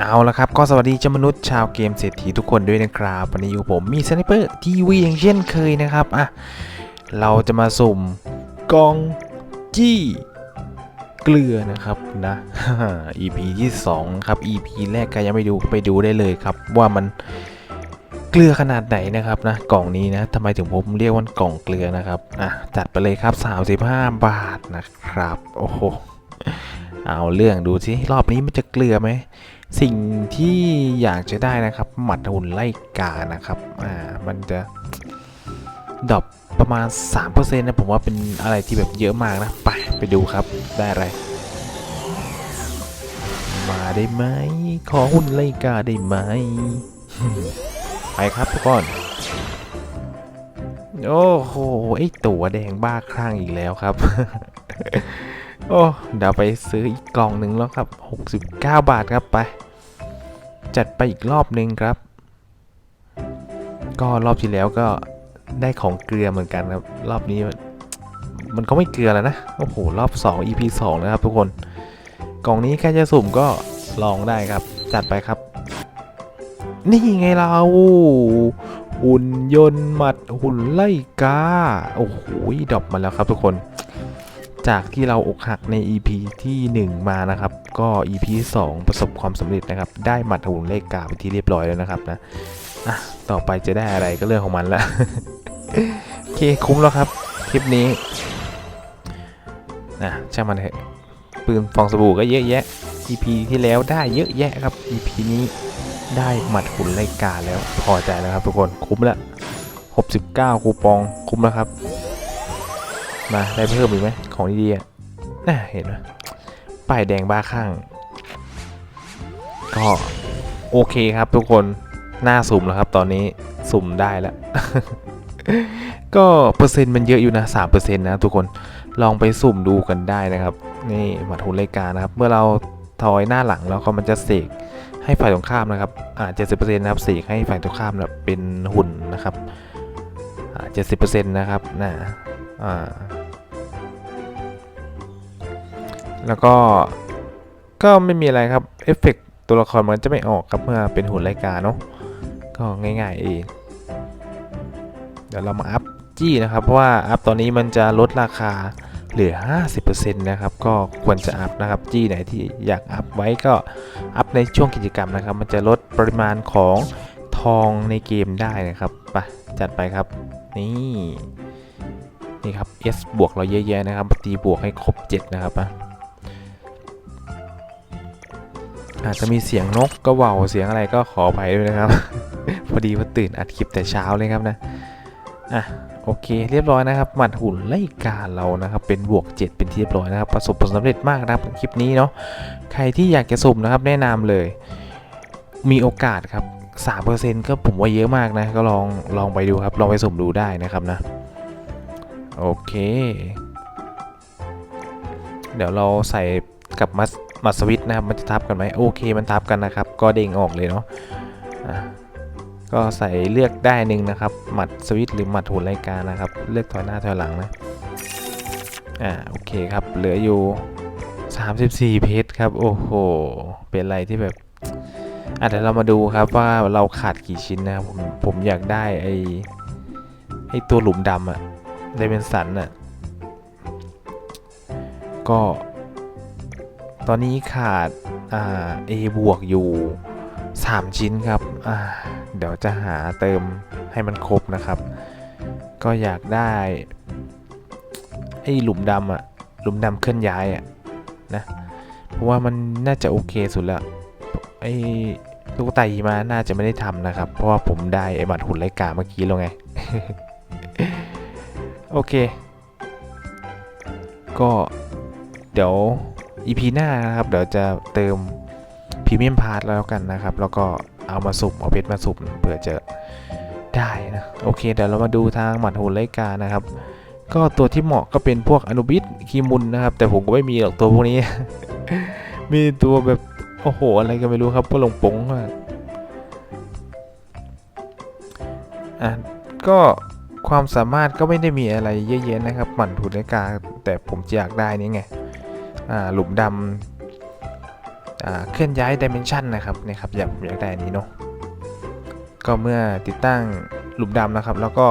เอาละครับ ก็สวัสดีเจ้ามนุษย์ชาวเกมเศรษฐีทุกคนด้วยนะครับ วันนี้อยู่ผมมีสไนเปอร์ทีวีอย่างเช่นเคยนะครับ อะ เราจะมาสุ่มกองจี้เกลือนะครับนะ EP ที่ 2 ครับ EP แรกใครยังไม่ดูไปดูได้เลยครับ ว่ามันเกลือขนาดไหนนะครับนะกล่องนี้นะทำไมถึงผมเรียกว่ากล่องเกลือนะครับอะจัดไปเลยครับ 35 บาทนะครับ โอ้โห เอาเรื่องดูสิรอบนี้มันจะเกลือไหมสิ่งที่อยากจะได้นะครับ หมัดหุ่นไล่กานะครับอ่ามันจะดรอปประมาณ 3%นะผมว่าเป็นอะไรที่แบบเยอะมากนะ ไป ไปดูครับได้อะไร มาได้ไหม ขอหุ่นไล่กาได้ไหม ไปครับทุกคนโอ้โหไอตัวแดงบ้าคลั่งอีกแล้วครับ โอ้เดี๋ยวไปซื้ออีกกล่องหนึ่งแล้วครับ 69 บาทครับไป จัดไปอีกรอบหนึ่งครับ ก็รอบที่แล้วก็ได้ของเกลือเหมือนกันครับ รอบนี้มันก็ไม่เกลือแล้วนะ โอ้โห รอบ 2 EP 2 นะครับทุกคน กล่องนี้แค่จะสุ่มก็ลองได้ครับ จัดไปครับ นี่ไงเราหุ่นยนต์หมัดหุ่นไล่กา โอ้โหดรอปมาแล้วครับทุกคน จากที่เราอกหักใน EP ที่ 1 มานะครับ ก็ EP 2 ประสบความสำเร็จนะครับ ได้หมัดหุ่นเลขกาไปที่เรียบร้อยแล้วนะครับนะอะต่อไปจะได้อะไรก็เรื่องของมันละโอเคคุ้มแล้วครับ คลิปนี้นะช่างมันเถอะปืนฟองสบู่ก็เยอะแยะ EP ที่แล้วได้เยอะแยะครับ EP นี้ได้หมัดหุ่นเลขกาแล้วพอใจแล้วครับทุกคนคุ้มละ69 คูปองคุ้มแล้วครับ มาได้เพิ่มอีกไหมของดีๆอะน่าเห็นไหมป้ายแดงบ้าข้าง ก็โอเคครับทุกคนหน้าสุ่มแล้วครับตอนนี้สุ่มได้แล้ว ก็เปอร์เซ็นต์มันเยอะอยู่นะ3%นต์นะทุกคนลองไปสุ่มดูกันได้นะครับ นี่หมัดหุ่นรายการนะครับ เมื่อเราถอยหน้าหลังแล้วก็มันจะเสกให้ฝ่ายตรงข้ามนะครับอ่า70%นะครับเสกให้ฝ่ายตรงข้ามนะเป็นหุ่นนะครับอ่า70%นต์นะครับนะอ่า แล้วก็ก็ไม่มีอะไรครับ เอฟเฟกต์ตัวละครมันจะไม่ออกครับเมื่อเป็นหุ่นรายการเนาะก็ง่ายๆเองเดี๋ยวเรามาอัพจี้นะครับ เพราะว่าอัพตอนนี้มันจะลดราคาเหลือ 50%นะครับ ก็ควรจะอัพนะครับ จี้ไหนที่อยากอัพไว้ก็อัพในช่วงกิจกรรมนะครับ มันจะลดปริมาณของทองในเกมได้นะครับไปจัดไปครับ นี่ นี่ครับ S บวกเราเยอะแยะนะครับตีบวกให้ครบ 7 นะครับอะอาจจะมีเสียงนกก็ว่าเสียงอะไรก็ขออภัยด้วยนะครับ พอดีว่าตื่นอัดคลิปแต่เช้าเลยครับนะอะโอเคเรียบร้อยนะครับหมัดหุ่นไล่กาเรานะครับเป็นบวก 7 เป็นที่เรียบร้อยนะครับประสบผลสำเร็จมากนะครับคลิปนี้เนาะใครที่อยากจะสุ่มนะครับแนะนำเลย มีโอกาสครับ3%ก็ผมว่าเยอะมากนะก็ลองลองไปดูครับลองไปสุ่มดูได้นะครับนะ โอเค เดี๋ยวเราใส่กับมัสมัดสวิตนะครับ มันจะทับกันไหมโอเค มันทับกันนะครับ ก็เด้งออกเลยเนาะก็ใส่เลือกได้หนึ่งนะครับ หมัดสวิตหรือหมัดหุ่นรายการนะครับ เลือกถอยหน้าถอยหลังนะ อ่า โอเคครับ เหลืออยู่ 34 เพชรครับ โอ้โห เป็นอะไรที่แบบอะเดี๋ยวเรามาดูครับว่าเราขาดกี่ชิ้นนะครับ ผม ผมอยากได้ไอไอตัวหลุมดำอะ ไดเมนสันอะก็ ตอนนี้ขาดอ่า A บวกอยู่ 3 ชิ้นครับอ่าเดี๋ยวจะหาเติมให้มันครบนะครับ ก็อยากได้ไอ้หลุมดำอะหลุมดำเคลื่อนย้ายอะนะเพราะว่ามันน่าจะโอเคสุดแล้วไอ้ลูกไตหิมาน่าจะไม่ได้ทำนะครับ เพราะว่าผมได้ไอ้หมัดหุ่นไร้กาเมื่อกี้แล้วไง อเค ก็เดี๋ยว EP หน้านะครับ เดี๋ยวจะเติมพรีเมียมพาร์ทแล้วกันนะครับ แล้วก็เอามาสุ่มเอาเพชรมาสุ่มเผื่อจะได้นะ โอเค เดี๋ยวเรามาดูทางหมัดหุ่นไลกานะครับ ก็ตัวที่เหมาะก็เป็นพวกอนุบิสคีมุนนะครับ แต่ผมก็ไม่มีหรอกตัวพวกนี้ มีตัวแบบ โอ้โห อะไรก็ไม่รู้ครับก็ลงปงอะอะก็ ความสามารถก็ไม่ได้มีอะไรเยอะแยนะครับหมัดหุ่นไลกาแต่ผมจะอยากได้นี่ไงหลุมดอ่าเคลื่อนย้ายดิเมนชันนะครับนี่ครับอยากอยากได้อันนี้เนาะก็เมื่อติดตั้งหลุมดำนะครับ แล้วก็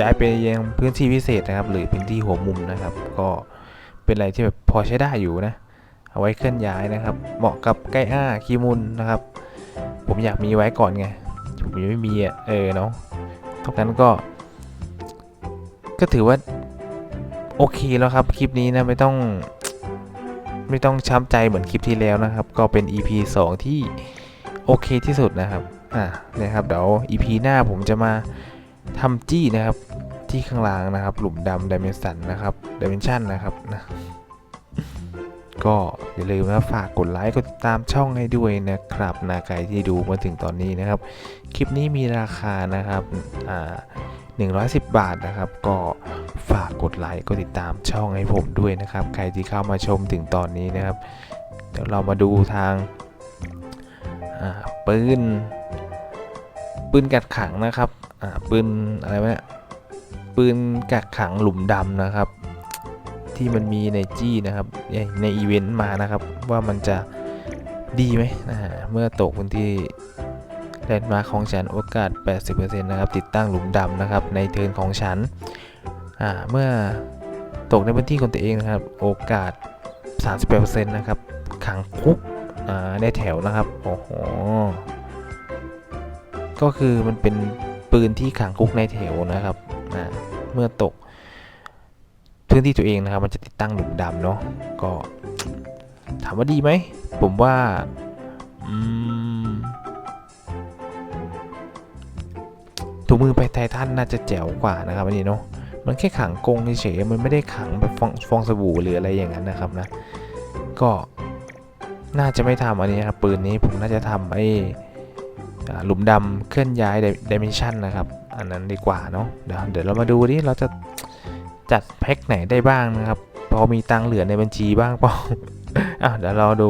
ย้ายไปยังพื้นที่พิเศษนะครับ หรือพื้นที่หัวมุมนะครับ ก็เป็นอะไรที่แบบพอใช้ได้อยู่นะเอาไว้เคลื่อนย้ายนะครับ เหมาะกับใกล้อ้าคีมุนนะครับ ผมอยากมีไว้ก่อนไงผมยังไม่มีอะเออเนาะเท่านั้นก็ ก็ถือว่า โอเคแล้วครับ คลิปนี้นะไม่ต้อง ไม่ต้องช้ำใจเหมือนคลิปที่แล้วนะครับ ก็เป็น EP 2 ที่โอเคที่สุดนะครับ อ่านะครับเดี๋ยว EP หน้าผมจะมาทำจี้นะครับ ที่ข้างล่างนะครับ หลุมดำดิเมนชันนะครับดิเมนชันนะครับนะก็อย่าลืมนะฝากกดไลค์กดติดตามช่องให้ด้วยนะครับนะใครที่ดูมาถึงตอนนี้นะครับ คลิปนี้มีราคานะครับอ่า 110 บาทนะครับ ก็ฝากกดไลค์กดติดตามช่องให้ผมด้วยนะครับ ใครที่เข้ามาชมถึงตอนนี้นะครับ เดี๋ยวเรามาดูทางปืนปืนกัดขังนะครับปืนอะไรวะเนี่ยปืนกัดขังหลุมดำนะครับ ที่มันมีในจี้นะครับในอีเวนต์มานะครับ ว่ามันจะดีไหมเมื่อตกพื้นที่ แลนด์มาร์คของฉันโอกาส 80%นะครับ ติดตั้งหลุมดำนะครับ ในเทิร์นของฉัน อ่า เมื่อตกในพื้นที่ของตัวเองนะครับ โอกาส 38%นะครับ ขังคุก อ่าในแถวนะครับ โอ้โห ก็คือมันเป็นปืนที่ขังคุกในแถวนะครับ อ่า เมื่อตกพื้นที่ตัวเองนะครับ มันจะติดตั้งหลุมดำเนาะ ก็ถามว่าดีไหม ผมว่า อืม ถุงมือไปไททันน่าจะแจ๋วกว่านะครับอันนี้เนาะมันแค่ขังกงเฉยมันไม่ได้ขังแบบฟองฟองสบู่หรืออะไรอย่างนั้นนะครับนะ ก็น่าจะไม่ทำอันนี้ครับปืนนี้ผมน่าจะทำไอ้หลุมดำเคลื่อนย้ายดิเมนชันนะครับ อันนั้นดีกว่าเนาะเดี๋ยวเดี๋ยวเรามาดูดิเราจะจัดแพ็คไหนได้บ้างนะครับ พอมีตังเหลือในบัญชีบ้างเปล่าอะเดี๋ยวเราดู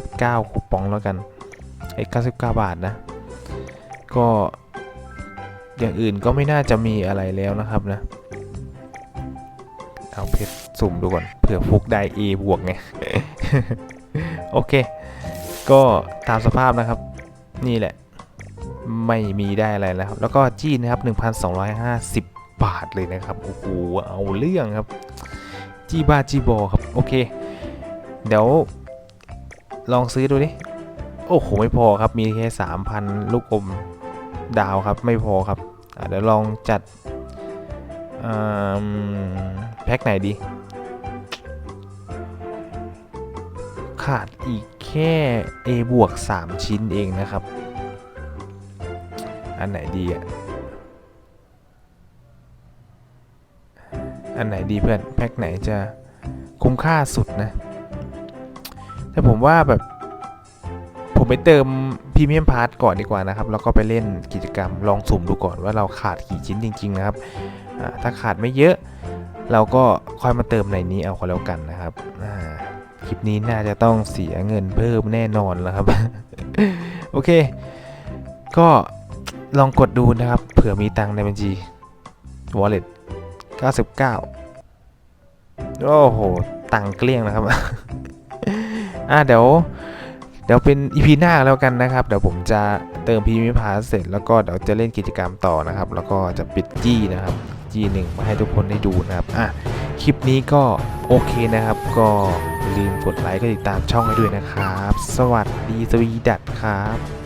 99 คูปองแล้วกันไอ้99 บาทนะ ก็ อย่างอื่นก็ไม่น่าจะมีอะไรแล้วนะครับนะ เอาเพชรสุ่มดูก่อนเผื่อฟุกได้ A บวกไง โอเค ก็ตามสภาพนะครับ นี่แหละ ไม่มีได้อะไรแล้ว แล้วก็จี้นะครับ 1,250บาทเลยนะครับ โอ้โห เอาเรื่องครับ จี้บ้าจี้บอครับ โอเค เดี๋ยว ลองซื้อดูดิ โอ้โห ไม่พอครับ มีแค่ 3,000 ลูกอม ดาวครับ ไม่พอครับ เดี๋ยวลองจัดแพ็คไหนดี ขาดอีกแค่ A บวก 3 ชิ้นเองนะครับ อันไหนดีอะ อันไหนดีเพื่อน แพ็คไหนจะคุ้มค่าสุดนะ แต่ผมว่าแบบ ไปเติมพรีเมียมพาร์ทก่อนดีกว่านะครับ แล้วก็ไปเล่นกิจกรรมลองสุ่มดูก่อนว่าเราขาดกี่ชิ้นจริง ๆ นะครับ ถ้าขาดไม่เยอะ เราก็ค่อยมาเติมในนี้เอาก็แล้วกันนะครับคลิปนี้น่าจะต้องเสียเงินเพิ่มแน่นอนแล้วครับ โอเค ก็ลองกดดูนะครับ เผื่อมีตังในบัญชี wallet 99 โอ้โห ตังเกลี้ยงนะครับ อ่าเดี๋ยว ดี๋ยวเป็นอีพีหน้าแล้วกันนะครับ เดี๋ยวผมจะเติมพีมิพาเสร็จ แล้วก็เดี๋ยวจะเล่นกิจกรรมต่อนะครับ แล้วก็จะปิดจี้นะครับ จี้หนึ่งมาให้ทุกคนได้ดูนะครับอะคลิปนี้ก็โอเคนะครับ ก็ลืมกดไลค์ก็ติดตามช่องให้ด้วยนะครับ สวัสดีสวีดัตครับ